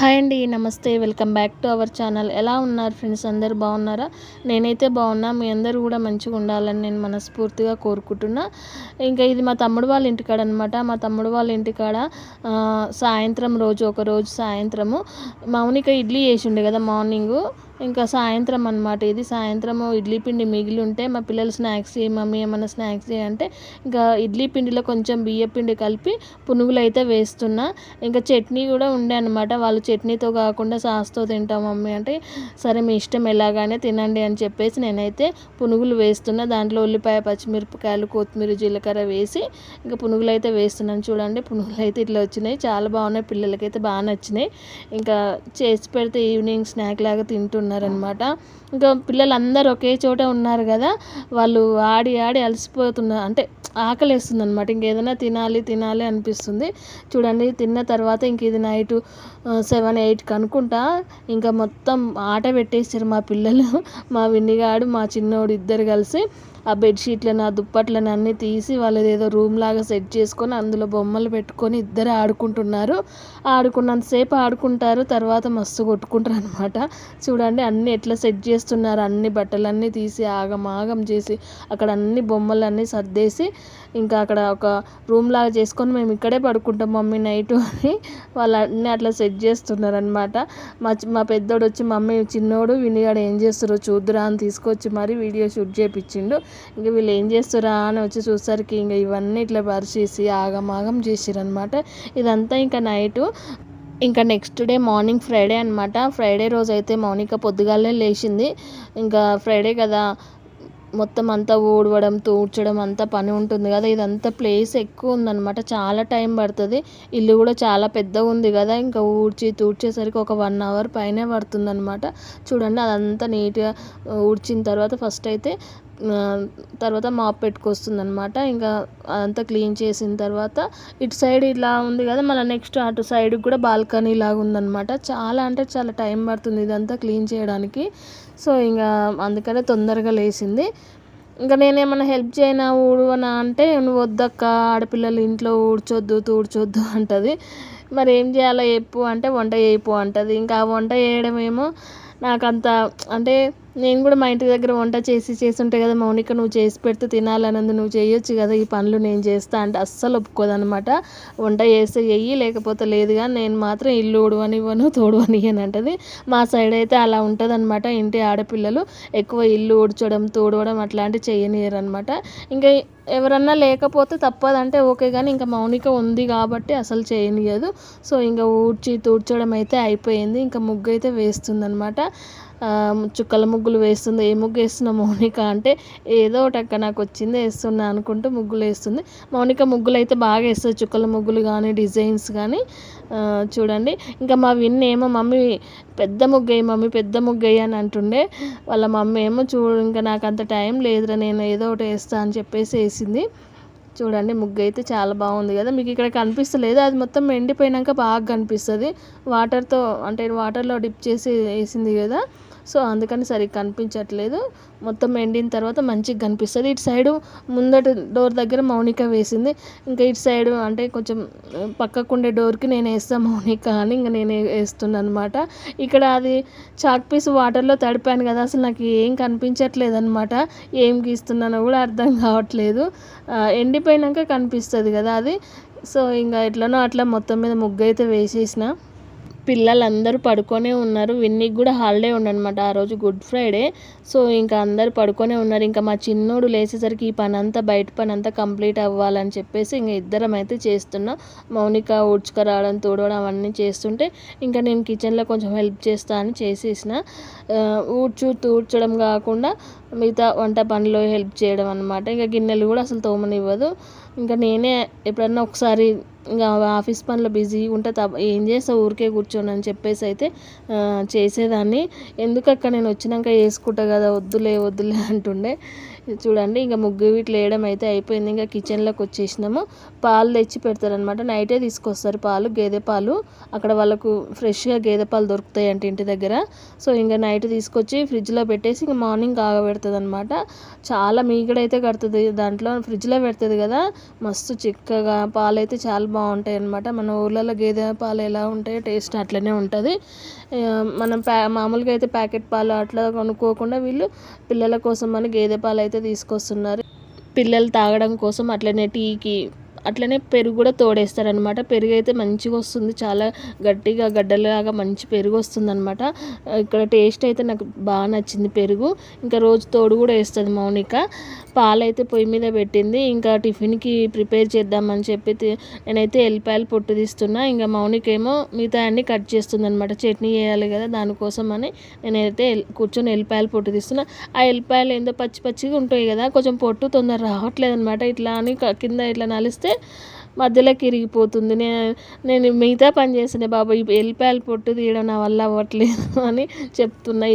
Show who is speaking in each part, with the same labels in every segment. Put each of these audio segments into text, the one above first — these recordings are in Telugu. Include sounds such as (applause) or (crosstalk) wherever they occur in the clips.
Speaker 1: హాయ్ అండి నమస్తే. Welcome back to our channel. ఎలా ఉన్నారు ఫ్రెండ్స్? అందరు బాగున్నారా? నేనైతే బాగున్నా. మీ అందరూ కూడా మంచిగా ఉండాలని నేను మనస్ఫూర్తిగా కోరుకుంటున్నా. ఇంకా ఇది మా తమ్ముడు వాళ్ళ ఇంటికాడ అనమాట మా తమ్ముడు వాళ్ళ ఇంటికాడ సాయంత్రం రోజు ఒకరోజు సాయంత్రము. మౌనిక ఇడ్లీ వేసి ఉండే కదా మార్నింగు. ఇంకా సాయంత్రం అనమాట ఇది సాయంత్రం ఇడ్లీ పిండి మిగిలి ఉంటే మా పిల్లలు స్నాక్స్ మమ్మీ ఏమైనా స్నాక్స్ అంటే ఇంకా ఇడ్లీ పిండిలో కొంచెం బియ్య పిండి కలిపి పునుగులు అయితే వేస్తున్నా. ఇంకా చట్నీ కూడా ఉండే అనమాట వాళ్ళు చట్నీతో కాకుండా సాస్తో తింటాం మమ్మీ అంటే సరే మీ ఇష్టం ఎలాగానే తినండి అని చెప్పేసి నేనైతే పునుగులు వేస్తున్నా. దాంట్లో ఉల్లిపాయ పచ్చిమిరపకాయలు కొత్తిమీర జీలకర్ర వేసి ఇంకా పునుగులు అయితే వేస్తున్నాను. చూడండి పునుగులు అయితే ఇట్లా వచ్చినాయి. చాలా బాగున్నాయి. పిల్లలకైతే బాగా నచ్చినాయి. ఇంకా చేసి పెడితే ఈవినింగ్ స్నాక్ లాగా తింటున్నాను ఉన్నారనమాట ఇంకా పిల్లలందరూ ఒకే చోట ఉన్నారు కదా వాళ్ళు ఆడి ఆడి అలసిపోతున్నారు అంటే ఆకలి వేస్తుంది అనమాట ఇంకేదైనా తినాలి తినాలి అనిపిస్తుంది. చూడండి తిన్న తర్వాత ఇంక ఇది నైట్ సెవెన్ ఎయిట్కి అనుకుంటా. ఇంకా మొత్తం ఆట పెట్టేసారు మా పిల్లలు మా విన్నిగాడు మా చిన్నోడు ఇద్దరు కలిసి. ఆ బెడ్షీట్లను ఆ దుప్పట్లను అన్నీ తీసి వాళ్ళది ఏదో రూమ్ లాగా సెట్ చేసుకొని అందులో బొమ్మలు పెట్టుకొని ఇద్దరు ఆడుకుంటున్నారు. ఆడుకున్నంతసేపు ఆడుకుంటారు తర్వాత మస్తు కొట్టుకుంటారు అనమాట చూడండి అన్నీ ఎట్లా సెట్ చేస్తున్నారు. అన్ని బట్టలన్నీ తీసి ఆగమాగం చేసి అక్కడ అన్ని బొమ్మలన్నీ సర్దేసి ఇంకా అక్కడ ఒక రూమ్ లాగా చేసుకొని మేము ఇక్కడే పడుకుంటాం మమ్మీ నైట్ అని. వాళ్ళు అన్నీ అట్లా సెట్ చేస్తున్నారు అనమాట మా మా పెద్దోడు వచ్చి మమ్మీ చిన్నోడు వినిగాడు ఏం చేస్తారో చూద్దురా అని తీసుకొచ్చి మరి వీడియో షూట్ చేయించిండు ఇంకా వీళ్ళు ఏం చేస్తారా అని వచ్చి చూసరికి ఇంక ఇవన్నీ ఇట్లా పరిచేసి ఆగమాగం చేసిరనమాట ఇదంతా ఇంకా నైటు. ఇంకా నెక్స్ట్ డే మార్నింగ్ ఫ్రైడే అనమాట ఫ్రైడే రోజు అయితే మౌనిక పొద్దుగాలే లేచింది. ఇంకా ఫ్రైడే కదా మొత్తం అంతా ఊడవడం తూడ్చడం అంతా పని ఉంటుంది కదా. ఇదంతా ప్లేస్ ఎక్కువ ఉందన్నమాట. చాలా టైం పడుతుంది. ఇల్లు కూడా చాలా పెద్దగా ఉంది కదా. ఇంకా ఊడ్చి తూడ్చేసరికి ఒక వన్ అవర్ పైనే పడుతుందన్నమాట. చూడండి అదంతా నీట్గా ఊడ్చిన తర్వాత ఫస్ట్ అయితే తర్వాత మాప్ పెట్టుకొస్తుంది అనమాట ఇంకా అదంతా క్లీన్ చేసిన తర్వాత ఇటు సైడ్ ఇలా ఉంది కదా మళ్ళీ నెక్స్ట్ అటు సైడ్ కూడా బాల్కనీ లాగా ఉందన్నమాట. చాలా అంటే చాలా టైం పడుతుంది ఇదంతా క్లీన్ చేయడానికి. సో ఇంకా అందుకనే తొందరగా లేచింది. ఇంకా నేనేమన్నా హెల్ప్ చేయనా ఊడవనా అంటే నువ్వు వద్దక్క ఆడపిల్లలు ఇంట్లో ఊడ్చొద్దు తూడ్చొద్దు అంటుంది. మరి ఏం చేయాలో చెప్పు అంటే వంట చేయపు అంటుంది. ఇంకా ఆ వంట చేయడమేమో నాకంత అంటే నేను కూడా మా ఇంటి దగ్గర వంట చేసి చేసి ఉంటాయి కదా మౌనిక నువ్వు చేసి పెడితే తినాలనందు నువ్వు చేయొచ్చు కదా ఈ పనులు నేను చేస్తా అంటే అస్సలు ఒప్పుకోదనమాట వంట చేస్తే చెయ్యి లేకపోతే లేదు కానీ నేను మాత్రం ఇల్లు ఊడవనివ్వను తోడవనియను అంటది. మా సైడ్ అయితే అలా ఉంటుంది అనమాట ఇంటి ఆడపిల్లలు. ఎక్కువ ఇల్లు ఊడ్చడం తోడవడం అట్లాంటివి చేయనియరు అనమాట ఇంకా ఎవరన్నా లేకపోతే తప్పదంటే ఓకే కానీ ఇంకా మౌనిక ఉంది కాబట్టి అసలు చేయనియదు. సో ఇంకా ఊడ్చి తూడ్చడం అయితే అయిపోయింది. ఇంకా ముగ్గు అయితే వేస్తుందనమాట చుక్కల ముగ్గులు వేస్తుంది. ఏ ముగ్గు వేస్తున్నా మౌనిక? అంటే ఏదో ఒకటి అక్క నాకు వచ్చింది వేస్తున్నా అనుకుంటూ ముగ్గులు వేస్తుంది. మౌనిక ముగ్గులు అయితే బాగా వేస్తుంది. చుక్కల ముగ్గులు కానీ డిజైన్స్ కానీ చూడండి. ఇంకా మా విన్ ఏమో మమ్మీ పెద్ద ముగ్గు అయ్యి మమ్మీ పెద్ద ముగ్గు అయ్యి అని అంటుండే. వాళ్ళ మమ్మీ ఏమో చూడు ఇంకా నాకు అంత టైం లేదురా నేను ఏదో ఒకటి వేస్తా అని చెప్పేసి వేసింది. చూడండి ముగ్గు అయితే చాలా బాగుంది కదా. మీకు ఇక్కడ కనిపిస్తలేదు? అది మొత్తం ఎండిపోయినాక బాగా కనిపిస్తుంది. వాటర్తో అంటే వాటర్లో డిప్ చేసి వేసింది కదా. సో అందుకని సరిగ్గా కనిపించట్లేదు. మొత్తం ఎండిన తర్వాత మంచిగా కనిపిస్తుంది. ఇటు సైడు ముందట డోర్ దగ్గర మౌనిక వేసింది. ఇంకా ఇటు సైడు అంటే కొంచెం పక్కకుండే డోర్కి నేను వేస్తాను మౌనిక అని ఇంకా నేను వేస్తున్నాను అనమాట ఇక్కడ అది చాక్ పీస్ వాటర్లో తడిపాను కదా అసలు నాకు ఏం కనిపించట్లేదు అనమాట ఏం గీస్తున్నానో కూడా అర్థం కావట్లేదు. ఎండిపోయినాక కనిపిస్తుంది కదా అది. సో ఇంకా ఎట్లనో అట్లా మొత్తం మీద ముగ్గు అయితే వేసేసిన. పిల్లలందరూ పడుకొనే ఉన్నారు. విన్నీకి కూడా హాలిడే ఉండనమాట ఆ రోజు గుడ్ ఫ్రైడే. సో ఇంకా అందరు పడుకొనే ఉన్నారు. ఇంకా మా చిన్నోడు లేచేసరికి ఈ పని అంతా బయట పని అంతా కంప్లీట్ అవ్వాలని చెప్పేసి ఇంకా ఇద్దరం అయితే చేస్తున్నాం. మౌనిక ఊడ్చుకరావడం తోడవడం అవన్నీ చేస్తుంటే ఇంకా నేను కిచెన్లో కొంచెం హెల్ప్ చేస్తా అని చేసేసిన. ఊడ్చు తూడ్చడం కాకుండా మిగతా వంట పనిలో హెల్ప్ చేయడం అనమాట ఇంకా గిన్నెలు కూడా అసలు తోమనివ్వదు. ఇంకా నేనే ఎప్పుడన్నా ఒకసారి ఇంకా ఆఫీస్ పనిలో బిజీ ఉంటే తప్ప ఏం చేస్తా ఊరికే కూర్చోను అని చెప్పేసి అయితే చేసేదాన్ని. ఎందుకక్క నేను వచ్చినాక వేసుకుంటా కదా వద్దులే వద్దులే అంటుండే. చూడండి ఇంకా ముగ్గు వీటిలో వేయడం అయితే అయిపోయింది. ఇంకా కిచెన్లోకి వచ్చేసినాము. పాలు తెచ్చి పెడతారనమాట నైటే తీసుకొస్తారు పాలు గేదె పాలు. అక్కడ వాళ్ళకు ఫ్రెష్గా గేదె పాలు దొరుకుతాయి అంటే ఇంటి దగ్గర. సో ఇంకా నైట్ తీసుకొచ్చి ఫ్రిడ్జ్లో పెట్టేసి ఇంకా మార్నింగ్ కాగబెడుతుంది అనమాట చాలా మీగడైతే కడుతుంది. దాంట్లో ఫ్రిడ్జ్లో పెడుతుంది కదా. మస్తు చిక్కగా పాలు అయితే చాలా బాగుంటాయి అనమాట మన ఊర్లలో గేదె పాలు ఎలా ఉంటాయో టేస్ట్ అట్లనే ఉంటుంది. మనం ప్యా మామూలుగా అయితే ప్యాకెట్ పాలు అట్లా కొనుక్కోకుండా వీళ్ళు పిల్లల కోసం అని గేదె పాలు అయితే తీసుకొస్తున్నారు. పిల్లలు తాగడం కోసం అట్లనే టీకి అట్లనే పెరుగు కూడా తోడేస్తారనమాట పెరుగు అయితే మంచిగా వస్తుంది. చాలా గట్టిగా గడ్డలాగా మంచి పెరుగు వస్తుంది అనమాట ఇక్కడ టేస్ట్ అయితే నాకు బాగా నచ్చింది పెరుగు. ఇంకా రోజు తోడు కూడా వేస్తుంది మౌనిక. పాలైతే పొయ్యి మీద పెట్టింది. ఇంకా టిఫిన్కి ప్రిపేర్ చేద్దామని చెప్పి నేనైతే ఎల్లిపాయలు పొట్టు తీస్తున్నా. ఇంకా మౌనిక ఏమో మిగతా అన్ని కట్ చేస్తుంది అనమాట చట్నీ వేయాలి కదా దానికోసం అని నేనైతే కూర్చొని ఎల్లిపాయలు పొట్టు తీస్తున్నా. ఆ ఎల్లిపాయలు ఏందో పచ్చి పచ్చిగా ఉంటాయి కదా కొంచెం పొట్టు తొందర రావట్లేదు అనమాట ఇట్లా అని కింద ఇట్లా నలిస్తే మధ్యలోకి ఇరిగిపోతుంది నేను నేను మిగతా పని చేసిన బాబా ఈ ఎల్లిపాయలు పొట్టు తీయడం నా వల్ల అవ్వట్లేదు (laughs) అని చెప్తున్నా.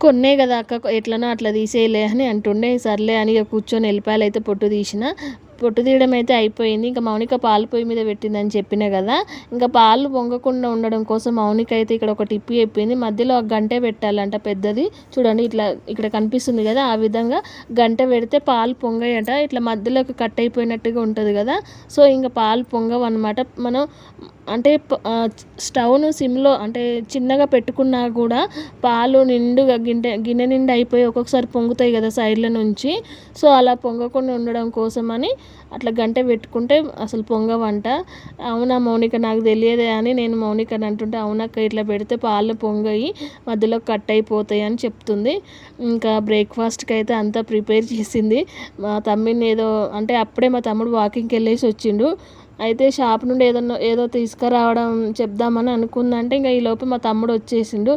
Speaker 1: కొన్నే కదా అక్క ఎట్లనో అట్లా తీసేయలే అని అంటుండే. సర్లే అని ఇక కూర్చొని వెళ్ళిపోయాలి అయితే పొట్టు తీసిన పొట్టు తీయడం అయితే అయిపోయింది. ఇంకా మౌనిక పాలు పొయ్యి మీద పెట్టిందని చెప్పిన కదా. ఇంకా పాలు పొంగకుండా ఉండడం కోసం మౌనిక అయితే ఇక్కడ ఒక టిప్పి చెప్పింది. మధ్యలో ఒక గంట పెట్టాలంట పెద్దది. చూడండి ఇట్లా ఇక్కడ కనిపిస్తుంది కదా ఆ విధంగా. గంట పెడితే పాలు పొంగాయట. ఇట్లా మధ్యలోకి కట్ అయిపోయినట్టుగా ఉంటుంది కదా. సో ఇంకా పాలు పొంగవు అనమాట మనం అంటే స్టవ్ను సిమ్లో అంటే చిన్నగా పెట్టుకున్నా కూడా పాలు నిండుగా గిన్నె గిన్నె నిండా అయిపోయి ఒక్కొక్కసారి పొంగుతాయి కదా సైడ్ల నుంచి. సో అలా పొంగకుండా ఉండడం కోసమని అట్లా గంట పెట్టుకుంటే అసలు పొంగవంట. అవునా మౌనిక నాకు తెలియదే అని నేను మౌనికని అంటుంటే అవునక్క ఇట్లా పెడితే పాలు పొంగయి మధ్యలో కట్ అయిపోతాయి అని చెప్తుంది. ఇంకా బ్రేక్ఫాస్ట్కి అయితే అంతా ప్రిపేర్ చేసింది. మా తమ్మిని ఏదో అంటే అప్పుడే మా తమ్ముడు వాకింగ్కి వెళ్ళేసి వచ్చిండు. అయితే షాప్ నుండి ఏదన్నా ఏదో తీసుకురావడం చెప్దామని అనుకుందంటే ఇంకా ఈ లోపు మా తమ్ముడు వచ్చేసిండు.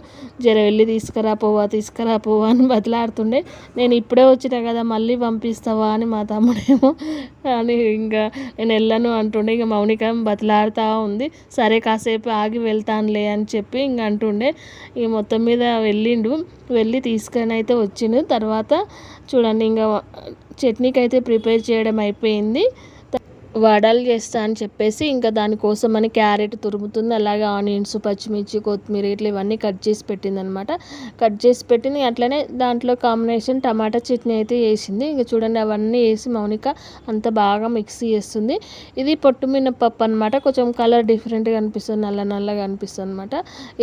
Speaker 1: జర వెళ్ళి తీసుకురా పోవా తీసుకురా పోవా అని బదిలాడుతుండే నేను ఇప్పుడే వచ్చినా కదా మళ్ళీ పంపిస్తావా అని మా తమ్ముడేమో అని ఇంకా నేను వెళ్ళను అంటుండే. ఇంకా మౌనిక బతిలాడుతూ ఉంది. సరే కాసేపు ఆగి వెళ్తానులే అని చెప్పి ఇంక అంటుండే. ఇక మొత్తం మీద వెళ్ళిండు. వెళ్ళి తీసుకొని అయితే వచ్చిండు. తర్వాత చూడండి ఇంకా చట్నీకి అయితే ప్రిపేర్ చేయడం అయిపోయింది. వడలు చేస్తా అని చెప్పేసి ఇంకా దానికోసం అని క్యారెట్ తురుముతుంది అలాగే ఆనియన్స్ పచ్చిమిర్చి కొత్తిమీర ఇట్లా ఇవన్నీ కట్ చేసి పెట్టింది అనమాట కట్ చేసి పెట్టింది అట్లనే దాంట్లో కాంబినేషన్ టమాటా చట్నీ అయితే వేసింది ఇంకా చూడండి అవన్నీ వేసి మౌనిక అంత బాగా మిక్స్ చేస్తుంది. ఇది పొట్టు మినపప్పు అనమాట కొంచెం కలర్ డిఫరెంట్గా అనిపిస్తుంది నల్ల నల్లగా అనిపిస్తుంది అనమాట.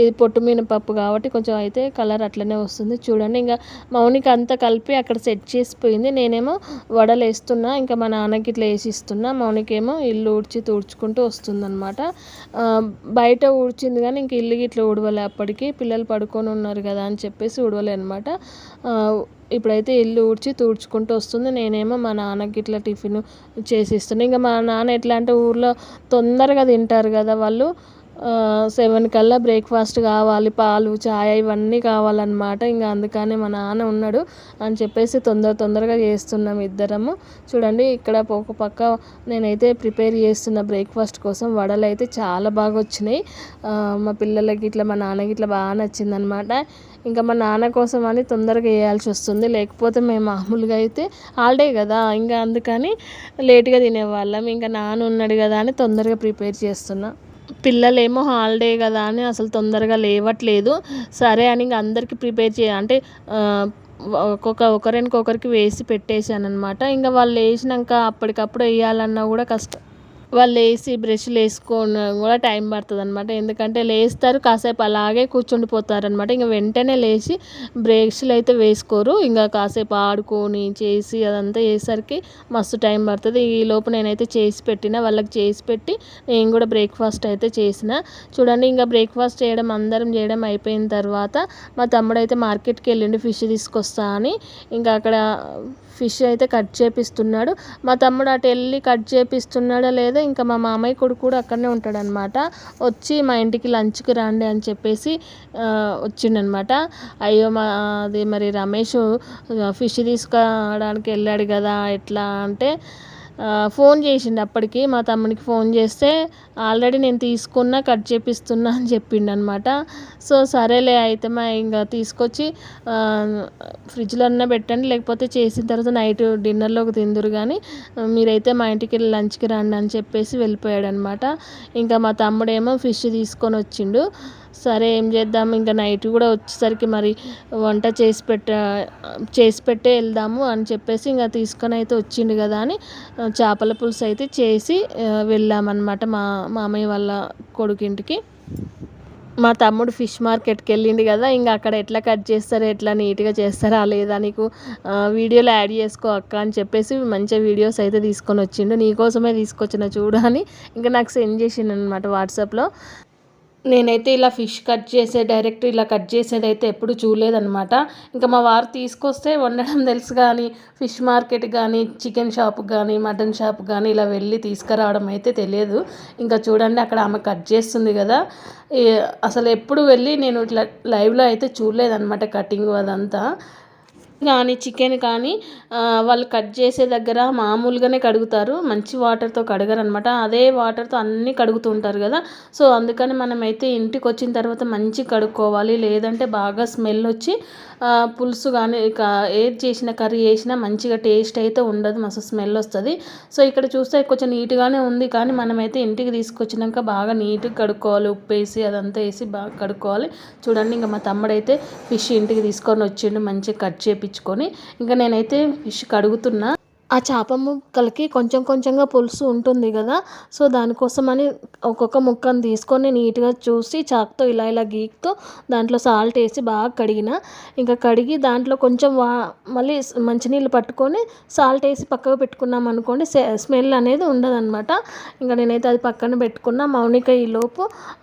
Speaker 1: ఇది పొట్టు మినపప్పు కాబట్టి కొంచెం అయితే కలర్ అట్లనే వస్తుంది. చూడండి ఇంకా మౌనిక అంతా కలిపి అక్కడ సెట్ చేసిపోయింది నేనేమో వడలు వేస్తున్నా ఇంకా మా నాన్నకి ఇట్లా వేసి ఇస్తున్నా. మౌనిక మనకేమో ఇల్లు ఊడ్చి తుడుచుకుంటూ వస్తుందన్నమాట. బయట ఊడ్చింది కానీ ఇంక ఇల్లు ఇట్లా ఊడవలే అప్పటికి. పిల్లలు పడుకొని ఉన్నారు కదా అని చెప్పేసి ఊడవలే అనమాట ఇప్పుడైతే ఇల్లు ఊడ్చి తుడుచుకుంటూ వస్తుంది. నేనేమో మా నాన్నకి ఇట్లా టిఫిన్ చేసి ఇస్తున్నాను ఇంకా మా నాన్న ఎట్లా అంటే ఊర్లో తొందరగా తింటారు కదా వాళ్ళు. సెవెన్ కల్లా బ్రేక్ఫాస్ట్ కావాలి పాలు చాయ్ ఇవన్నీ కావాలన్నమాట. ఇంకా అందుకనే మా నాన్న ఉన్నాడు అని చెప్పేసి తొందర తొందరగా చేస్తున్నాం ఇద్దరము. చూడండి ఇక్కడ ఒక పక్క నేనైతే ప్రిపేర్ చేస్తున్న బ్రేక్ఫాస్ట్ కోసం వడలు అయితే చాలా బాగా వచ్చినాయి. మా పిల్లలకి ఇట్లా మా నాన్నకి ఇట్లా బాగా నచ్చిందనమాట ఇంకా మా నాన్న కోసం అని తొందరగా వేయాల్సి వస్తుంది. లేకపోతే మేము మామూలుగా అయితే హాలిడే కదా ఇంకా అందుకని లేట్గా తినేవాళ్ళం. ఇంకా నాన్న ఉన్నాడు కదా అని తొందరగా ప్రిపేర్ చేస్తున్నాం. పిల్లలేమో హాలిడే కదా అని అసలు తొందరగా లేవట్లేదు. సరే అని ఇంక అందరికీ ప్రిపేర్ చేయ అంటే ఒక్కొక్క ఒకరికొకరికి వేసి పెట్టేశాను అనమాట ఇంకా వాళ్ళు వేసినాక అప్పటికప్పుడు వేయాలన్నా కూడా కష్టం. వాళ్ళు లేచి బ్రష్లు వేసుకోవడం కూడా టైం పడుతుంది అనమాట ఎందుకంటే లేస్తారు కాసేపు అలాగే కూర్చుండిపోతారు అనమాట ఇంకా వెంటనే లేచి బ్రష్లు అయితే వేసుకోరు. ఇంకా కాసేపు ఆడుకొని చేసి అదంతా చేసరికి మస్తు టైం పడుతుంది. ఈ లోపు నేనైతే చేసి పెట్టిన వాళ్ళకి చేసి పెట్టి నేను కూడా బ్రేక్ఫాస్ట్ అయితే చేసిన. చూడండి ఇంకా బ్రేక్ఫాస్ట్ చేయడం అందరం చేయడం అయిపోయిన తర్వాత మా తమ్ముడు అయితే మార్కెట్కి వెళ్ళిండి ఫిష్ తీసుకొస్తా అని. ఇంకా అక్కడ ఫిష్ అయితే కట్ చేపిస్తున్నాడు. మా తమ్ముడు అటు వెళ్ళి కట్ చేపిస్తున్నాడా లేదా ఇంకా మా మామయ్య కొడుకు కూడా అక్కడనే ఉంటాడనమాట. వచ్చి మా ఇంటికి లంచ్కి రండి అని చెప్పేసి వచ్చిండనమాట. అయ్యో మా అది మరి రమేష్ ఫిష్ తీసుకురావడానికి వెళ్ళాడు కదా ఎట్లా అంటే ఫోన్ చేసిండు అప్పటికి. మా తమ్మునికి ఫోన్ చేస్తే ఆల్రెడీ నేను తీసుకున్నా కట్ చేపిస్తున్నా అని చెప్పిండు అనమాట సో సరేలే అయితే మా ఇంకా తీసుకొచ్చి ఫ్రిడ్జ్లో అన్న పెట్టండి లేకపోతే చేసిన తర్వాత నైట్ డిన్నర్లోకి తిందురు కానీ మీరైతే మా ఇంటికి వెళ్ళి లంచ్కి రండి అని చెప్పేసి వెళ్ళిపోయాడు అనమాట ఇంకా మా తమ్ముడేమో ఫిష్ తీసుకొని వచ్చిండు. సరే ఏం చేద్దాం ఇంకా నైట్ కూడా వచ్చేసరికి మరి వంట చేసి పెట్ట చేసి పెట్టే వెళ్దాము అని చెప్పేసి ఇంకా తీసుకొని అయితే వచ్చిండు కదా అని చేపల పులుసు అయితే చేసి వెళ్ళామన్నమాట మా మామయ్య వాళ్ళ కొడుకింటికి. మా తమ్ముడు ఫిష్ మార్కెట్కి వెళ్ళిండు కదా ఇంకా అక్కడ ఎట్లా కట్ చేస్తారో ఎట్లా నీట్గా చేస్తారా లేదా నీకు వీడియోలో యాడ్ చేసుకో అక్క అని చెప్పేసి మంచిగా వీడియోస్ అయితే తీసుకొని వచ్చిండు. నీకోసమే తీసుకొచ్చిన చూడు అని ఇంకా నాకు సెండ్ చేసిండు అనమాట వాట్సాప్లో. నేనైతే ఇలా ఫిష్ కట్ చేసే డైరెక్ట్ ఇలా కట్ చేసేది అయితే ఎప్పుడు చూడలేదనమాట ఇంకా మా వారు తీసుకొస్తే వండడం తెలుసు కానీ ఫిష్ మార్కెట్ కానీ చికెన్ షాప్ కానీ మటన్ షాప్ కానీ ఇలా వెళ్ళి తీసుకురావడం అయితే తెలియదు. ఇంకా చూడండి అక్కడ ఆమె కట్ చేస్తుంది కదా. అసలు ఎప్పుడు వెళ్ళి నేను ఇట్లా లైవ్లో అయితే చూడలేదన్నమాట కటింగ్ అదంతా. కానీ చికెన్ కానీ వాళ్ళు కట్ చేసే దగ్గర మామూలుగానే కడుగుతారు. మంచి వాటర్తో కడగరు అనమాట అదే వాటర్తో అన్నీ కడుగుతుంటారు కదా. సో అందుకని మనమైతే ఇంటికి వచ్చిన తర్వాత మంచి కడుక్కోవాలి. లేదంటే బాగా స్మెల్ వచ్చి పులుసు కానీ ఏది చేసిన కర్రీ చేసినా మంచిగా టేస్ట్ అయితే ఉండదు. మస్తు స్మెల్ వస్తుంది. సో ఇక్కడ చూస్తే కొంచెం నీట్గానే ఉంది. కానీ మనమైతే ఇంటికి తీసుకొచ్చినాక బాగా నీట్గా కడుక్కోవాలి. ఉప్పు వేసి అదంతా వేసి బాగా కడుక్కోవాలి. చూడండి ఇంకా మా తమ్ముడైతే ఫిష్ ఇంటికి తీసుకొని వచ్చిండు. మంచిగా కట్ చేపి చేపించుకొని ఇంకా నేనైతే ఫిష్ కడుగుతున్నా. ఆ చేప ముక్కలకి కొంచెం కొంచెంగా పులుసు ఉంటుంది కదా. సో దానికోసమని ఒక్కొక్క ముక్కను తీసుకొని నీట్గా చూసి చాక్తో ఇలా ఇలా గీక్తో దాంట్లో సాల్ట్ వేసి బాగా కడిగిన. ఇంకా కడిగి దాంట్లో కొంచెం వా మళ్ళీ మంచినీళ్ళు పట్టుకొని సాల్ట్ వేసి పక్కకు పెట్టుకున్నాం అనుకోండి స్మెల్ అనేది ఉండదన్నమాట. ఇంకా నేనైతే అది పక్కన పెట్టుకున్న. మౌనిక ఈలోపు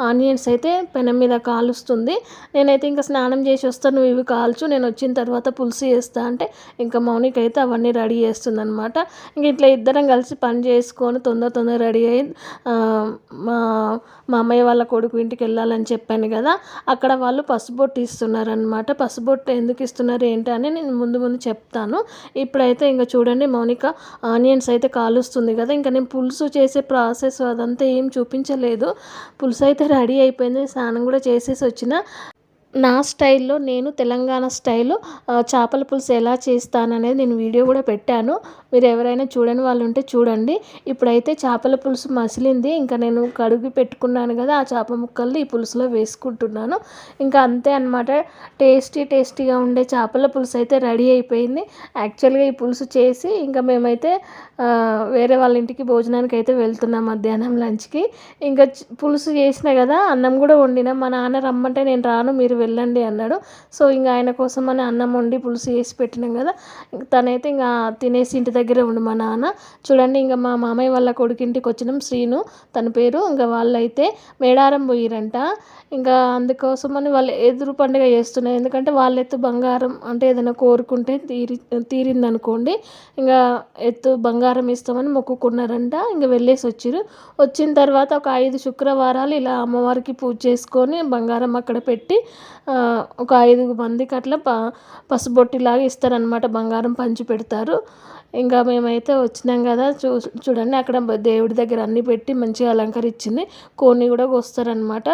Speaker 1: ఆనియన్స్ అయితే పెనం మీద కాలుస్తుంది. నేనైతే ఇంకా స్నానం చేసి వస్తాను నువ్వు ఇవి కాల్చు. నేను వచ్చిన తర్వాత పులుసు వేస్తా అంటే ఇంకా మౌనిక అయితే అవన్నీ రెడీ చేస్తుంది అనమాట ఇంకా ఇట్లా ఇద్దరం కలిసి పని చేసుకొని తొందర తొందర రెడీ అయ్యి మా మా అమ్మయ్య వాళ్ళ కొడుకు ఇంటికి వెళ్ళాలని చెప్పాను కదా అక్కడ వాళ్ళు పసుబొట్టు ఇస్తున్నారనమాట పసుబొట్టు ఎందుకు ఇస్తున్నారు ఏంటి అని నేను ముందు ముందు చెప్తాను. ఇప్పుడైతే ఇంకా చూడండి మౌనిక ఆనియన్స్ అయితే కాలుస్తుంది కదా ఇంకా నేను పులుసు చేసే ప్రాసెస్ అదంతా ఏం చూపించలేదు. పులుసు అయితే రెడీ అయిపోయింది స్నానం కూడా చేసేసి వచ్చిన. నా స్టైల్లో నేను తెలంగాణ స్టైల్లో చేపల పులుసు ఎలా చేస్తాననేది నేను వీడియో కూడా పెట్టాను. మీరు ఎవరైనా చూడని వాళ్ళు ఉంటే చూడండి. ఇప్పుడైతే చేపల పులుసు మసిలింది. ఇంకా నేను కడుగు పెట్టుకున్నాను కదా ఆ చేప ముక్కల్ని ఈ పులుసులో వేసుకుంటున్నాను. ఇంకా అంతే అనమాట టేస్టీ టేస్టీగా ఉండే చేపల పులుసు అయితే రెడీ అయిపోయింది. యాక్చువల్గా ఈ పులుసు చేసి ఇంకా మేమైతే వేరే వాళ్ళ ఇంటికి భోజనానికి అయితే వెళ్తున్నాం మధ్యాహ్నం లంచ్కి. ఇంకా పులుసు చేసిన కదా అన్నం కూడా వండినా. మా నాన్న రమ్మంటే నేను రాను మీరు వెళ్ళండి అన్నాడు. సో ఇంకా ఆయన కోసం అని అన్నం వండి పులుసు వేసి పెట్టినాం కదా. తనైతే ఇంకా తినేసి ఇంటి దగ్గరే ఉండు మా నాన్న. చూడండి ఇంకా మా మామయ్య వాళ్ళ కొడుకింటికి వచ్చినాం శ్రీను తన పేరు. ఇంకా వాళ్ళైతే మేడారం పోయిరంట. ఇంకా అందుకోసమని వాళ్ళు ఎదురు పండుగ చేస్తున్నారు. ఎందుకంటే వాళ్ళ ఎత్తు బంగారం అంటే ఏదైనా కోరుకుంటే తీరి తీరిందనుకోండి. ఇంకా ఎత్తు బంగారం ఇస్తామని మొక్కుకున్నారంట. ఇంకా వెళ్ళేసి వచ్చారు వచ్చిన తర్వాత ఒక ఐదు శుక్రవారాలు ఇలా అమ్మవారికి పూజ చేసుకొని బంగారం అక్కడ పెట్టి ఒక ఐదు మందికి అట్లా ప పసుబొట్టిలాగా ఇస్తారనమాట బంగారం పంచి పెడతారు. ఇంకా మేమైతే వచ్చినాం కదా చూ చూడండి అక్కడ దేవుడి దగ్గర అన్నీ పెట్టి మంచిగా అలంకరించింది. కోని కూడా కోస్తారనమాట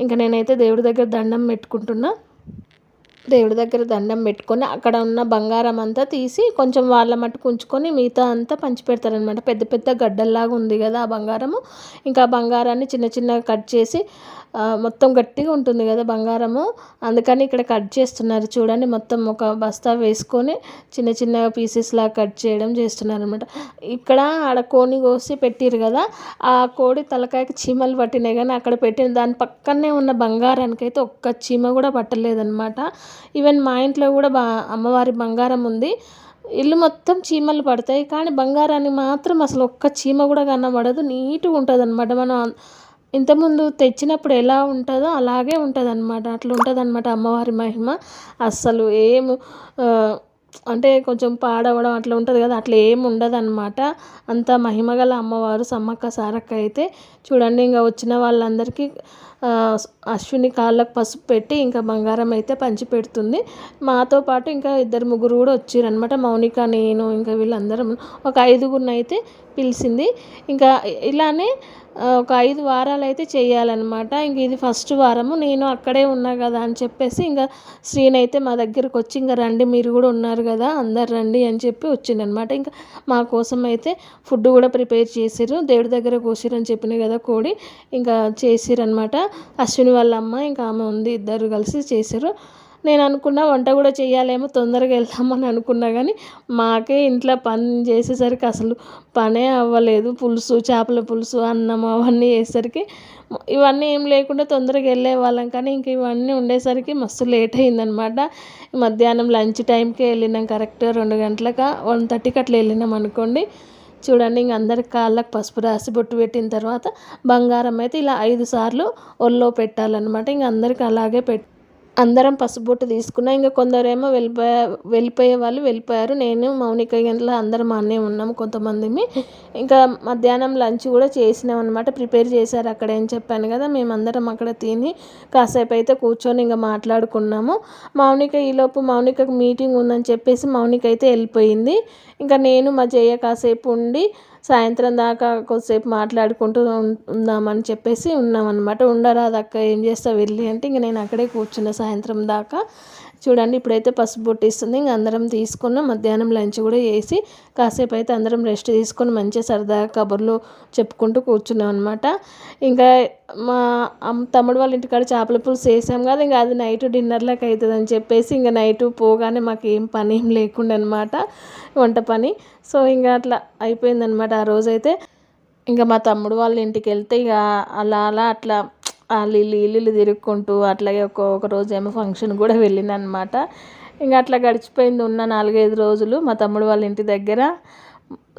Speaker 1: ఇంకా నేనైతే దేవుడి దగ్గర దండం పెట్టుకుంటున్నా. దేవుడి దగ్గర దండం పెట్టుకొని అక్కడ ఉన్న బంగారం అంతా తీసి కొంచెం వాళ్ళ మట్టుకు ఉంచుకొని మిగతా అంతా పంచి పెడతారనమాట పెద్ద పెద్ద గడ్డల్లాగా ఉంది కదా ఆ బంగారము. ఇంకా బంగారాన్ని చిన్న చిన్నగా కట్ చేసి మొత్తం గట్టిగా ఉంటుంది కదా బంగారము. అందుకని ఇక్కడ కట్ చేస్తున్నారు. చూడండి మొత్తం ఒక బస్తా వేసుకొని చిన్న చిన్న పీసెస్ లాగా కట్ చేయడం చేస్తున్నారు అనమాట ఇక్కడ ఆడ కోని కోసి పెట్టిరు కదా ఆ కోడి తలకాయకి చీమలు పట్టినాయి కానీ అక్కడ పెట్టిన దాని పక్కనే ఉన్న బంగారానికి అయితే ఒక్క చీమ కూడా పట్టలేదనమాట ఈవెన్ మా ఇంట్లో కూడా బా అమ్మవారి బంగారం ఉంది. ఇల్లు మొత్తం చీమలు పడతాయి. కానీ బంగారాన్ని మాత్రం అసలు ఒక్క చీమ కూడా కనబడదు. నీట్గా ఉంటుంది అనమాట మనం ఇంతకుముందు తెచ్చినప్పుడు ఎలా ఉంటుందో అలాగే ఉంటుంది అనమాట అట్లా ఉంటుంది అనమాట అమ్మవారి మహిమ. అస్సలు ఏం అంటే కొంచెం పాడవడం అట్లా ఉంటుంది కదా అట్లా ఏం ఉండదు అనమాట అంత మహిమగల అమ్మవారు సమ్మక్క సారక్క అయితే. చూడండి ఇంకా వచ్చిన వాళ్ళందరికీ అశ్విని కాళ్ళకు పసుపు పెట్టి ఇంకా బంగారం అయితే పంచి పెడుతుంది. మాతో పాటు ఇంకా ఇద్దరు ముగ్గురు కూడా వచ్చారనమాట మౌనిక నేను ఇంకా వీళ్ళందరం. ఒక ఐదుగురిని అయితే పిలిచింది. ఇంకా ఇలానే ఒక ఐదు వారాలు అయితే చేయాలన్నమాట. ఇంక ఇది ఫస్ట్ వారము. నేను అక్కడే ఉన్నా కదా అని చెప్పేసి ఇంకా శ్రీనైతే మా దగ్గరకు వచ్చి ఇంకా రండి మీరు కూడా ఉన్నారు కదా అందరు రండి అని చెప్పి వచ్చిందనమాట ఇంకా మా కోసం అయితే ఫుడ్ కూడా ప్రిపేర్ చేసారు దేవుడి దగ్గర కోసిరని చెప్పిన కదా కోడి ఇంకా చేసిరనమాట అశ్విని వాళ్ళ అమ్మ ఇంకా ఆమె ఉంది ఇద్దరు కలిసి చేసారు నేను అనుకున్న వంట కూడా చేయాలేమో తొందరగా వెళ్దామని అనుకున్నా కానీ మాకే ఇంట్లో పని చేసేసరికి అసలు పనే అవ్వలేదు. పులుసు చేపల పులుసు అన్నం అవన్నీ చేసేసరికి ఇవన్నీ ఏం లేకుండా తొందరగా వెళ్ళే వాళ్ళం. కానీ ఇంక ఇవన్నీ ఉండేసరికి మస్తు లేట్ అయిందనమాట. మధ్యాహ్నం లంచ్ టైంకే వెళ్ళినాం కరెక్ట్ రెండు గంటలక. వన్ థర్టీకి అట్లా వెళ్ళినాం అనుకోండి. చూడండి ఇంక అందరికి కాళ్ళకు పసుపు రాసి బొట్టు పెట్టిన తర్వాత బంగారం అయితే ఇలా ఐదు సార్లు ఒళ్ళో పెట్టాలన్నమాట. ఇంక అందరికి అలాగే పెట్టి అందరం పసుబొట్టు తీసుకున్నాం ఇంకా కొందరేమో వెళ్ళిపోయా వెళ్ళిపోయే వాళ్ళు వెళ్ళిపోయారు. నేను మౌనిక గంటల అందరం అన్నే ఉన్నాము కొంతమంది ఇంకా మధ్యాహ్నం లంచ్ కూడా చేసినాం అనమాట ప్రిపేర్ చేశారు అక్కడ ఏం చెప్పాను కదా మేమందరం అక్కడ తిని కాసేపు అయితే కూర్చొని ఇంకా మాట్లాడుకున్నాము. మౌనిక ఈలోపు మౌనికకు మీటింగ్ ఉందని చెప్పేసి మౌనిక అయితే వెళ్ళిపోయింది. ఇంకా నేను మా జయ కాసేపు ఉండి సాయంత్రం దాకా కొద్దిసేపు మాట్లాడుకుంటూ ఉందామని చెప్పేసి ఉన్నామన్నమాట. ఉండరాదక్క ఏం చేస్తావు వెళ్ళి అంటే ఇంక నేను అక్కడే కూర్చున్న సాయంత్రం దాకా. చూడండి ఇప్పుడైతే పసుపు బొట్టిస్తుంది. ఇంక అందరం తీసుకున్న. మధ్యాహ్నం లంచ్ కూడా చేసి కాసేపు అయితే అందరం రెస్ట్ తీసుకొని మంచిగా సరదాగా కబుర్లు చెప్పుకుంటూ కూర్చున్నాం అనమాట ఇంకా మా అమ్- తమ్ముడు వాళ్ళ ఇంటికాడ చేపల పులుసు వేసాం కదా ఇంకా అది నైట్ డిన్నర్లోకి అవుతుంది అని చెప్పేసి ఇంకా నైట్ పోగానే మాకు ఏం పని ఏం లేకుండా అనమాట వంట పని. సో ఇంకా అట్లా అయిపోయిందనమాట ఆ రోజైతే. ఇంకా మా తమ్ముడు వాళ్ళ ఇంటికి వెళ్తే ఇక అలా అలా అట్లా వాళ్ళు ఇల్లు ఇల్లు తిరుక్కుంటూ అట్లాగే ఒక ఒక రోజు ఏమో ఫంక్షన్ కూడా వెళ్ళిందనమాట. ఇంకా అట్లా గడిచిపోయింది ఉన్న నాలుగైదు రోజులు మా తమ్ముడు వాళ్ళ ఇంటి దగ్గర.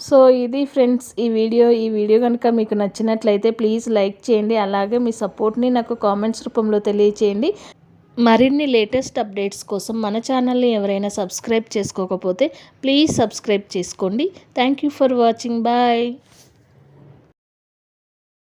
Speaker 1: సో ఇది ఫ్రెండ్స్ ఈ వీడియో ఈ వీడియో కనుక మీకు నచ్చినట్లయితే ప్లీజ్ లైక్ చేయండి. అలాగే మీ సపోర్ట్ని నాకు కామెంట్స్ రూపంలో తెలియచేయండి. మరిన్ని లేటెస్ట్ అప్డేట్స్ కోసం మన ఛానల్ని ఎవరైనా సబ్స్క్రైబ్ చేసుకోకపోతే ప్లీజ్ సబ్స్క్రైబ్ చేసుకోండి. Thank you for watching. Bye.